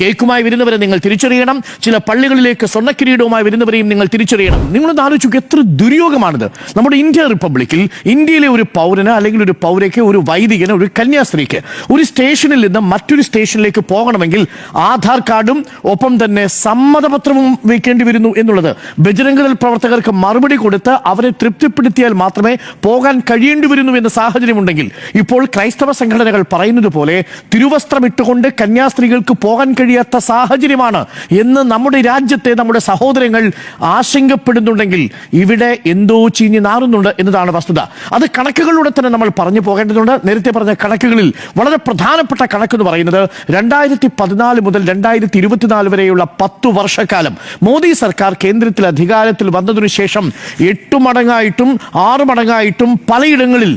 കേക്കുമായി വരുന്നവരെ നിങ്ങൾ തിരിച്ചറിയണം. ചില പള്ളികളിലേക്ക് സ്വർണക്കിരീടവുമായി വരുന്നവരെയും നിങ്ങൾ തിരിച്ചറിയണം. നിങ്ങളൊന്ന് ആലോചിക്കുക എത്ര ദുര്യോഗമാണിത്. നമ്മുടെ ഇന്ത്യ റിപ്പബ്ലിക്കിൽ ഇന്ത്യയിലെ ഒരു പൗരന് അല്ലെങ്കിൽ ഒരു പൗരയ്ക്ക് ഒരു വൈദികന് ഒരു കന്യാസ്ത്രീക്ക് ഒരു സ്റ്റേഷനിൽ നിന്ന് മറ്റൊരു സ്റ്റേഷനിലേക്ക് പോകണമെങ്കിൽ ആധാർ കാർഡും ഒപ്പം തന്നെ സമ്മതപത്രവും വെക്കേണ്ടി വരുന്നു എന്നുള്ളത് ബജരംഗദൾ പ്രവർത്തകർക്ക് മറുപടി കൊടുത്ത് അവരെ തൃപ്തിപ്പെടുത്തിയാൽ മാത്രമേ പോകാൻ കഴിയേണ്ടി വരുന്നു എന്ന സാഹചര്യമുണ്ടെങ്കിൽ ഇപ്പോൾ ക്രൈസ്തവ സംഘടനകൾ പറയുന്നത് പോലെ തിരുവസ്ത്രം ഇട്ടുകൊണ്ട് കന്യാസ്ത്രീകൾക്ക് പോകാൻ കഴിയാത്ത സാഹചര്യമാണ്. എന്ന് നമ്മുടെ രാജ്യത്തെ നമ്മുടെ സഹോദരങ്ങൾ ആശങ്കപ്പെടുന്നുണ്ടെങ്കിൽ ഇവിടെ എന്തോ ചീഞ്ഞ് നാറുന്നുണ്ട് എന്നതാണ് വസ്തുത. അത് കണക്കുകളിലൂടെ തന്നെ നമ്മൾ പറഞ്ഞു പോകേണ്ടതുണ്ട്. നേരത്തെ പറഞ്ഞ കണക്കുകളിൽ വളരെ പ്രധാനപ്പെട്ട കണക്ക് എന്ന് പറയുന്നത് രണ്ടായിരത്തി പതിനാല് മുതൽ രണ്ടായിരത്തി ഇരുപത്തിനാല് വരെയുള്ള പത്തു വർഷക്കാലം മോദി സർക്കാർ കേന്ദ്രത്തിൽ അധികാരത്തിൽ വന്നതിനു ശേഷം എട്ടു മടങ്ങായിട്ടും ആറ് മടങ്ങായിട്ടും പലയിടങ്ങളിൽ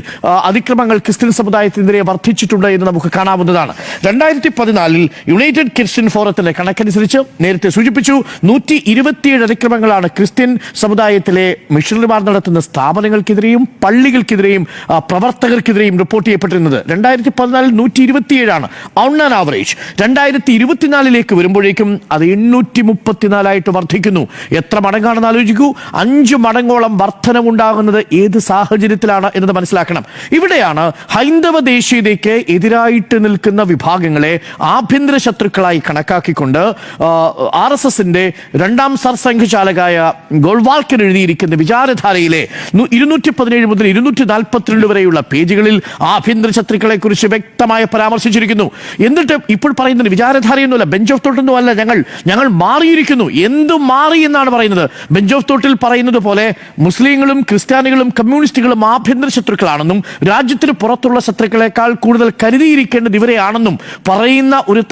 അതിക്രമങ്ങൾ ക്രിസ്ത്യൻ സമുദായത്തിനെതിരെ വർദ്ധിച്ചിട്ടുണ്ട് എന്ന് നമുക്ക് കാണാവുന്നതാണ്. രണ്ടായിരത്തി പതിനാലിൽ യുണൈറ്റഡ് ക്രിസ്ത്യൻ ഫോറത്തിന്റെ കണക്കനുസരിച്ച് നേരത്തെ സൂചിപ്പിച്ചു നൂറ്റി ഇരുപത്തിയേഴ് അതിക്രമങ്ങളാണ് ക്രിസ്ത്യൻ സമുദായത്തിലെ മിഷണറിമാർ നടത്തുന്ന സ്ഥാപനങ്ങൾക്കെതിരെയും പള്ളികൾക്കെതിരെയും പ്രവർത്തകർക്കെതിരെയും റിപ്പോർട്ട് ചെയ്യപ്പെട്ടിരുന്നത്. രണ്ടായിരത്തി പതിനാലിൽ നൂറ്റി ഇരുപത്തിയേഴാണ് ഓൺ ആൻ ആവറേജ്. രണ്ടായിരത്തി ഇരുപത്തിനാലിലേക്ക് വരുമ്പോഴേക്കും അത് എണ്ണൂറ്റി മുപ്പത്തിനാലായിട്ട് വർദ്ധിക്കുന്നു. എത്ര മടങ്ങാണെന്ന് ആലോചിക്കൂ. അഞ്ച് മടങ്ങോളം വർധനമുണ്ടാകുന്നത് ഏത് സാഹചര്യത്തിലാണ് എന്നത് മനസ്സിലാക്കണം. ഇവിടെയാണ് ഹൈന്ദവ ദേശീയതയ്ക്ക് എതിരായിട്ട് നിൽക്കുന്ന വിഭാഗങ്ങളെ ആഭ്യന്തര ശത്രുക്കളായി കണക്കാക്കിക്കൊണ്ട് ആർ എസ് എസിന്റെ രണ്ടാം സർസംഘചാലകായ ഗോൾവാൾക്കർ എഴുതിയിരിക്കുന്ന വിചാരധാരയിലെ ഇരുന്നൂറ്റി പതിനേഴ് മുതൽ ഇരുന്നൂറ്റി നാൽപ്പത്തിരണ്ട് വരെയുള്ള പേജുകളിൽ ആഭ്യന്തര ശത്രുക്കളെ കുറിച്ച് വ്യക്തമായി പരാമർശിച്ചിരിക്കുന്നു. എന്നിട്ട് ഇപ്പോൾ പറയുന്നത് വിചാരധാരയൊന്നുമല്ല ബെഞ്ച് ഓഫ് തോട്ടൊന്നും അല്ല ഞങ്ങൾ ഞങ്ങൾ മാറിയിരിക്കുന്നു. എന്തു മാറി എന്നാണ് പറയുന്നത്? ബെഞ്ച് ഓഫ് തോട്ടിൽ പറയുന്നത് പോലെ മുസ്ലിങ്ങളും ക്രിസ്ത്യാനികളും കമ്മ്യൂണിസ്റ്റുകളും ആഭ്യന്തര ശത്രുക്കളാണെന്നും രാജ്യത്തിന് പുറത്തുള്ള ശത്രുക്കളെക്കാൾ കൂടുതൽ കരുതിയിരിക്കേണ്ടത് ഇവരെയാണെന്നും പറയുന്ന ഒരു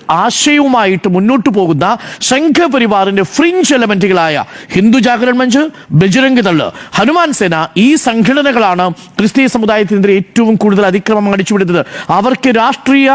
ആശയവുമായിട്ട് മുന്നോട്ട് പോകുന്ന സംഘപരിവാറിന്റെ ഫ്രിഞ്ച് എലമെന്റുകളായ ഹിന്ദു ജാഗരൺ മഞ്ച് ബജരംഗ് ദൾ ഹനുമാൻ സേന ഈ സംഘടനകളാണ് ക്രിസ്തീയ സമുദായത്തിനെതിരെ ഏറ്റവും കൂടുതൽ അതിക്രമം അടിച്ചുവിടുന്നത്. അവർക്ക് രാഷ്ട്രീയ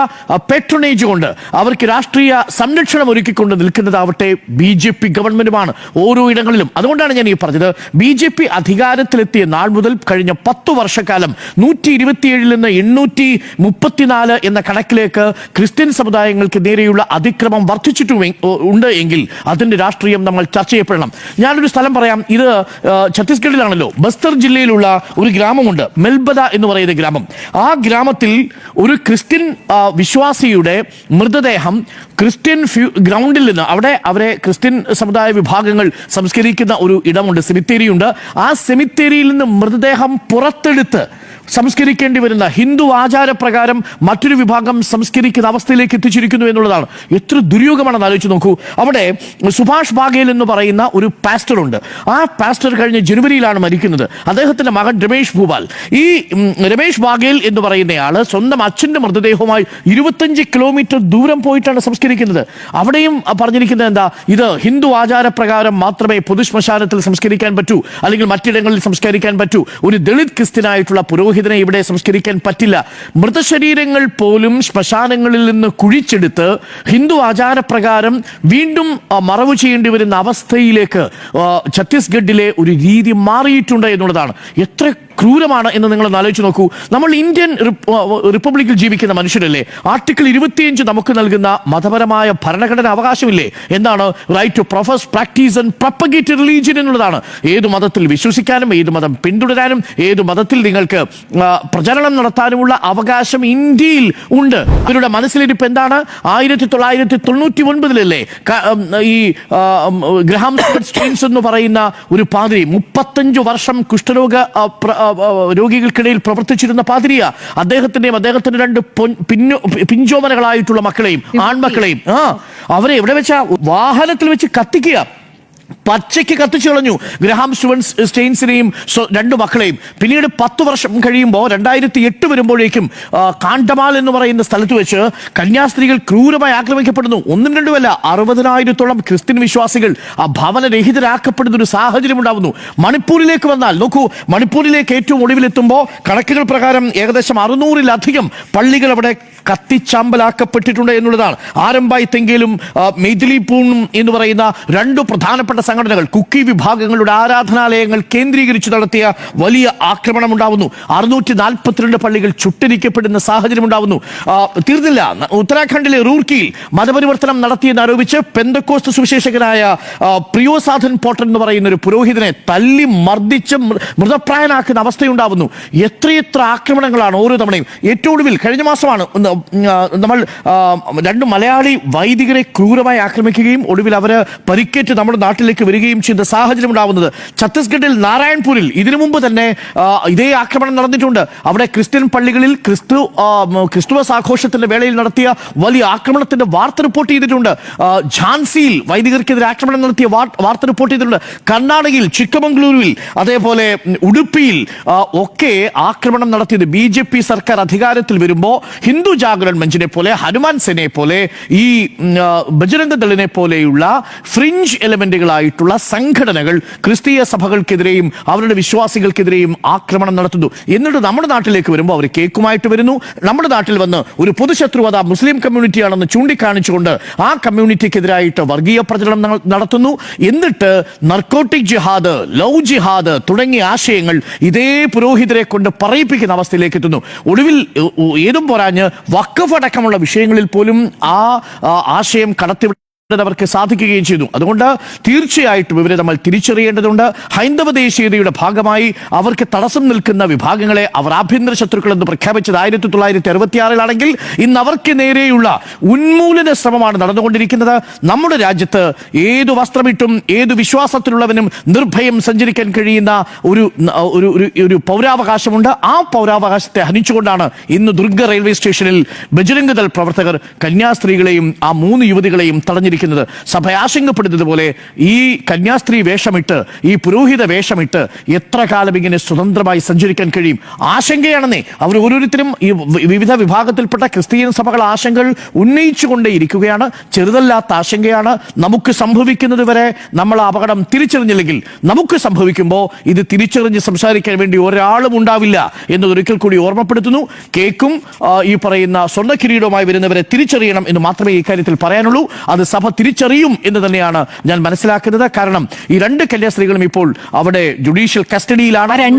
പെട്രണേജ് കൊണ്ട് അവർക്ക് രാഷ്ട്രീയ സംരക്ഷണം ഒരുക്കിക്കൊണ്ട് നിൽക്കുന്നതാവട്ടെ ബി ജെ പി ഗവൺമെന്റുമാണ് ഓരോ ഇടങ്ങളിലും. അതുകൊണ്ടാണ് ഞാൻ ഈ പറഞ്ഞത്. ബി ജെ പി അധികാരത്തിലെത്തിയ നാൾ മുതൽ കഴിഞ്ഞ പത്തു വർഷക്കാലം നൂറ്റി ഇരുപത്തിയേഴിൽ നിന്ന് എണ്ണൂറ്റി മുപ്പത്തിനാല് എന്ന കണക്കിലേക്ക് ക്രിസ്ത്യൻ സമുദായങ്ങൾക്ക് നേരെയുള്ള അതിക്രമം വർദ്ധിച്ചിട്ടും ഉണ്ട് എങ്കിൽ അതിന്റെ രാഷ്ട്രീയം നമ്മൾ ചർച്ച ചെയ്യപ്പെടണം. ഞാനൊരു സ്ഥലം പറയാം. ഇത് ഛത്തീസ്ഗഡിലാണല്ലോ. ബസ്തർ ജില്ലയിലുള്ള ഒരു ഗ്രാമമുണ്ട്. മെൽബദ എന്ന് പറയുന്ന ഗ്രാമം. ആ ഗ്രാമത്തിൽ ഒരു ക്രിസ്ത്യൻ വിശ്വാസിയുടെ മൃതദേഹം ക്രിസ്ത്യൻ ഗ്രൗണ്ടിൽ നിന്ന് അവിടെ അവരെ ക്രിസ്ത്യൻ സമുദായ വിഭാഗങ്ങൾ സംസ്കരിക്കുന്ന ഒരു ഇടമുണ്ട്. സെമിത്തേരിയുണ്ട്. ആ സെമിത്തേരിയിൽ നിന്ന് മൃതദേഹം പുറത്തെടുത്ത് സംസ്കരിക്കേണ്ടി വരുന്ന ഹിന്ദു ആചാരപ്രകാരം മറ്റൊരു വിഭാഗം സംസ്കരിക്കുന്ന അവസ്ഥയിലേക്ക് എത്തിച്ചിരിക്കുന്നു എന്നുള്ളതാണ്. എത്ര ദുര്യോഗമാണെന്ന് ആലോചിച്ച് നോക്കൂ. അവിടെ സുഭാഷ് ബാഗേൽ എന്ന് പറയുന്ന ഒരു പാസ്റ്റർ ഉണ്ട് ആ പാസ്റ്റർ കഴിഞ്ഞ ജനുവരിയിലാണ് മരിക്കുന്നത്. അദ്ദേഹത്തിന്റെ മകൻ രമേഷ് ഭൂപാൽ. ഈ രമേശ് ബാഗേൽ എന്ന് പറയുന്നയാൾ സ്വന്തം അച്ഛന്റെ മൃതദേഹവുമായി ഇരുപത്തഞ്ച് കിലോമീറ്റർ ദൂരം പോയിട്ടാണ് സംസ്കരിക്കുന്നത്. അവിടെയും പറഞ്ഞിരിക്കുന്നത് എന്താ? ഇത് ഹിന്ദു ആചാരപ്രകാരം മാത്രമേ പൊതുശ്മശാനത്തിൽ സംസ്കരിക്കാൻ പറ്റൂ അല്ലെങ്കിൽ മറ്റിടങ്ങളിൽ സംസ്കരിക്കാൻ പറ്റൂ. ഒരു ദളിത് ക്രിസ്ത്യനായിട്ടുള്ള പുരോഹിതനെ ഇവിടെ സംസ്കരിക്കാൻ പറ്റില്ല. മൃതശരീരങ്ങൾ പോലും ശ്മശാനങ്ങളിൽ നിന്ന് കുഴിച്ചെടുത്ത് ഹിന്ദു ആചാരപ്രകാരം വീണ്ടും മറവ് ചെയ്യേണ്ടി വരുന്ന അവസ്ഥയിലേക്ക് ഛത്തീസ്ഗഡിലെ ഒരു രീതി മാറിയിട്ടുണ്ട് എന്നുള്ളതാണ്. എത്ര ക്രൂരമാണ് എന്ന് നിങ്ങൾ ആലോചിച്ച് നോക്കൂ. നമ്മൾ ഇന്ത്യൻ റിപ്പബ്ലിക്കിൽ ജീവിക്കുന്ന മനുഷ്യരല്ലേ? ആർട്ടിക്കിൾ ഇരുപത്തിയഞ്ച് നമുക്ക് നൽകുന്ന മതപരമായ ഭരണഘടന അവകാശമില്ലേ? എന്താണ്? Right to profess practise and propagate religion എന്നുള്ളതാണ്. ഏത് മതത്തിൽ വിശ്വസിക്കാനും ഏത് മതം പിന്തുടരാനും ഏത് മതത്തിൽ നിങ്ങൾക്ക് പ്രചരണം നടത്താനുമുള്ള അവകാശം ഇന്ത്യയിൽ ഉണ്ട്. ഇവരുടെ മനസ്സിലിരിപ്പ് എന്താണ്? ആയിരത്തി തൊള്ളായിരത്തി തൊണ്ണൂറ്റി ഒൻപതിലല്ലേ ഈ ഗ്രഹാം സ്റ്റെയിൻസ് എന്ന് പറയുന്ന ഒരു പാതിരി മുപ്പത്തഞ്ച് വർഷം കുഷ്ഠരോഗ രോഗികൾക്കിടയിൽ പ്രവർത്തിച്ചിരുന്ന പാതിരിയ. അദ്ദേഹത്തിന്റെയും അദ്ദേഹത്തിന്റെ രണ്ട് പിഞ്ചോമനകളായിട്ടുള്ള മക്കളെയും ആൺമക്കളെയും ആ അവരെ എവിടെ വെച്ചാ? വാഹനത്തിൽ വെച്ച് കത്തിക്കുക. പച്ചയ്ക്ക് കത്തിച്ചു കളഞ്ഞു. ഗ്രഹാം സ്റ്റുവൻസ് സ്റ്റെയിൻസിനെയും രണ്ടു മക്കളെയും. പിന്നീട് പത്ത് വർഷം കഴിയുമ്പോൾ രണ്ടായിരത്തി എട്ട് വരുമ്പോഴേക്കും കാണ്ടമാൽ എന്ന് പറയുന്ന സ്ഥലത്ത് വെച്ച് കന്യാസ്ത്രീകൾ ക്രൂരമായി ആക്രമിക്കപ്പെടുന്നു. ഒന്നും രണ്ടുമല്ല അറുപതിനായിരത്തോളം ക്രിസ്ത്യൻ വിശ്വാസികൾ ആ ഭവനരഹിതരാക്കപ്പെടുന്ന ഒരു സാഹചര്യം ഉണ്ടാവുന്നു. മണിപ്പൂരിലേക്ക് വന്നാൽ നോക്കൂ മണിപ്പൂരിലേക്ക് ഏറ്റവും ഒടുവിലെത്തുമ്പോൾ കണക്കുകൾ പ്രകാരം ഏകദേശം അറുന്നൂറിലധികം പള്ളികൾ അവിടെ കത്തിച്ചാമ്പലാക്കപ്പെട്ടിട്ടുണ്ട് എന്നുള്ളതാണ്. ആരംഭായി തെങ്കിലും ആ, മെയ്തിലി പൂണും എന്ന് പറയുന്ന രണ്ട് പ്രധാനപ്പെട്ട സംഘടനകൾ കുക്കി വിഭാഗങ്ങളുടെ ആരാധനാലയങ്ങൾ കേന്ദ്രീകരിച്ച് നടത്തിയ വലിയ ആക്രമണം ഉണ്ടാവുന്നു അറുന്നൂറ്റി നാൽപ്പത്തിരണ്ട് പള്ളികൾ ചുട്ടരിക്കപ്പെടുന്ന സാഹചര്യം ഉണ്ടാവുന്നു തീർന്നില്ല. ഉത്തരാഖണ്ഡിലെ റൂർക്കിയിൽ മതപരിവർത്തനം നടത്തിയെന്ന് ആരോപിച്ച് പെന്തക്കോസ്ത് സുവിശേഷകനായ പ്രിയോസാധൻ പോട്ടൻ എന്ന് പറയുന്ന ഒരു പുരോഹിതനെ തല്ലി മർദ്ദിച്ച് മൃതപ്രായനാക്കുന്ന അവസ്ഥയുണ്ടാവുന്നു. എത്രയെത്ര ആക്രമണങ്ങളാണ് ഓരോ തവണയും. ഏറ്റവും ഒടുവിൽ കഴിഞ്ഞ മാസമാണ് നമ്മൾ രണ്ട് മലയാളി വൈദികരെ ക്രൂരമായി ആക്രമിക്കുകയും ഒടുവിൽ അവർ പരിക്കേറ്റ് നമ്മുടെ നാട്ടിലേക്ക് വരികയും ചെയ്ത സാഹചര്യം ഉണ്ടാവുന്നത്. ഛത്തീസ്ഗഡിൽ നാരായൺപൂരിൽ ഇതിനു മുമ്പ് തന്നെ ഇതേ ആക്രമണം നടന്നിട്ടുണ്ട്. അവിടെ ക്രിസ്ത്യൻ പള്ളികളിൽ ക്രിസ്തു ക്രിസ്തുമസ് ആഘോഷത്തിന്റെ വേളയിൽ നടത്തിയ വലിയ ആക്രമണത്തിന്റെ വാർത്ത റിപ്പോർട്ട് ചെയ്തിട്ടുണ്ട്. ഝാൻസിയിൽ വൈദികർക്കെതിരെ ആക്രമണം നടത്തിയ വാർത്ത റിപ്പോർട്ട് ചെയ്തിട്ടുണ്ട്. കർണാടകയിൽ ചിക്കമംഗ്ലൂരുവിൽ അതേപോലെ ഉടുപ്പിയിൽ ഒക്കെ ആക്രമണം നടത്തിയത് ബി സർക്കാർ അധികാരത്തിൽ വരുമ്പോൾ ഹിന്ദു ജാഗരൺ മഞ്ചിനെ പോലെ ഹനുമാൻ സെനെ പോലെ ഈ ബജരംഗ ദളിനെ പോലെയുള്ള ഫ്രിഞ്ച് എലമെന്റുകളായിട്ടുള്ള സംഘടനകൾ ക്രിസ്തീയ സഭകൾക്കെതിരെയും അവരുടെ വിശ്വാസികൾക്കെതിരെയും ആക്രമണം നടത്തുന്നു. എന്നിട്ട് നമ്മുടെ നാട്ടിലേക്ക് വരുമ്പോൾ അവർ കേക്കുമായിട്ട് വരുന്നു. നമ്മുടെ നാട്ടിൽ വന്ന് ഒരു പൊതുശത്രുവത മുസ്ലിം കമ്മ്യൂണിറ്റിയാണെന്ന് ചൂണ്ടിക്കാണിച്ചുകൊണ്ട് ആ കമ്മ്യൂണിറ്റിക്കെതിരായിട്ട് വർഗീയ പ്രചരണം നടത്തുന്നു. എന്നിട്ട് നർക്കോട്ടിക് ജിഹാദ് ലവ് ജിഹാദ് തുടങ്ങിയ ആശയങ്ങൾ ഇതേ പുരോഹിതരെ കൊണ്ട് പറയിപ്പിക്കുന്ന അവസ്ഥയിലേക്ക് എത്തുന്നു. ഒടുവിൽ ഏതും പോരാഞ്ഞ് വക്കഫ് അടക്കമുള്ള വിഷയങ്ങളിൽ പോലും ആ ആശയം കടത്തിവിടാൻ അവർക്ക് സാധിക്കുകയും ചെയ്തു. അതുകൊണ്ട് തീർച്ചയായിട്ടും ഇവരെ നമ്മൾ തിരിച്ചറിയേണ്ടതുണ്ട്. ഹൈന്ദവ ദേശീയതയുടെ ഭാഗമായി അവർക്ക് തടസ്സം നിൽക്കുന്ന വിഭാഗങ്ങളെ അവർ ആഭ്യന്തര ശത്രുക്കൾ എന്ന് പ്രഖ്യാപിച്ചത് ആയിരത്തി തൊള്ളായിരത്തി അറുപത്തിയാറിലാണെങ്കിൽ ഇന്ന് അവർക്ക് നേരെയുള്ള ഉന്മൂലന ശ്രമമാണ് നടന്നുകൊണ്ടിരിക്കുന്നത്. നമ്മുടെ രാജ്യത്ത് ഏതു വസ്ത്രമിട്ടും ഏതു വിശ്വാസത്തിലുള്ളവനും നിർഭയം സഞ്ചരിക്കാൻ കഴിയുന്ന ഒരു ഒരു ഒരു പൗരാവകാശമുണ്ട്. ആ പൗരാവകാശത്തെ ഹനിച്ചുകൊണ്ടാണ് ഇന്ന് ദുർഗ റെയിൽവേ സ്റ്റേഷനിൽ ബജരംഗദൾ പ്രവർത്തകർ കന്യാസ്ത്രീകളെയും ആ മൂന്ന് യുവതികളെയും തടഞ്ഞിരിക്കുന്നത്. സഭ ആശങ്കപ്പെടുന്നത് പോലെ ഈ കന്യാസ്ത്രീ വേഷമിട്ട് ഈ പുരോഹിത വേഷമിട്ട് എത്ര കാലം ഇങ്ങനെ സ്വതന്ത്രമായി സഞ്ചരിക്കാൻ കഴിയും? ആശങ്കയാണെന്നേ. അവർ ഓരോരുത്തരും ഈ വിവിധ വിഭാഗത്തിൽപ്പെട്ട ക്രിസ്ത്യൻ സഭകൾ ആശങ്കകൾ ഉന്നയിച്ചുകൊണ്ടേ ഇരിക്കുകയാണ്. ചെറുതല്ലാത്ത ആശങ്കയാണ് നമുക്ക് സംഭവിക്കുന്നത് വരെ നമ്മൾ അപകടം തിരിച്ചറിഞ്ഞില്ലെങ്കിൽ. നമുക്ക് സംഭവിക്കുമ്പോൾ ഇത് തിരിച്ചറിഞ്ഞ് സംസാരിക്കാൻ വേണ്ടി ഒരാളും ഉണ്ടാവില്ല എന്നതൊരിക്കൽ കൂടി ഓർമ്മപ്പെടുത്തുന്നു. കേക്കും ഈ പറയുന്ന സ്വർണ കിരീടവുമായി വരുന്നവരെ തിരിച്ചറിയണം എന്ന് മാത്രമേ ഈ കാര്യത്തിൽ പറയാനുള്ളൂ. അത് സഭ തിരിച്ചറിയും എന്ന് തന്നെയാണ് ഞാൻ മനസ്സിലാക്കുന്നത്. കാരണം ഈ രണ്ട് കന്യാസ്ത്രീകളും ഇപ്പോൾ അവിടെ ജുഡീഷ്യൽ കസ്റ്റഡിയിലാണ്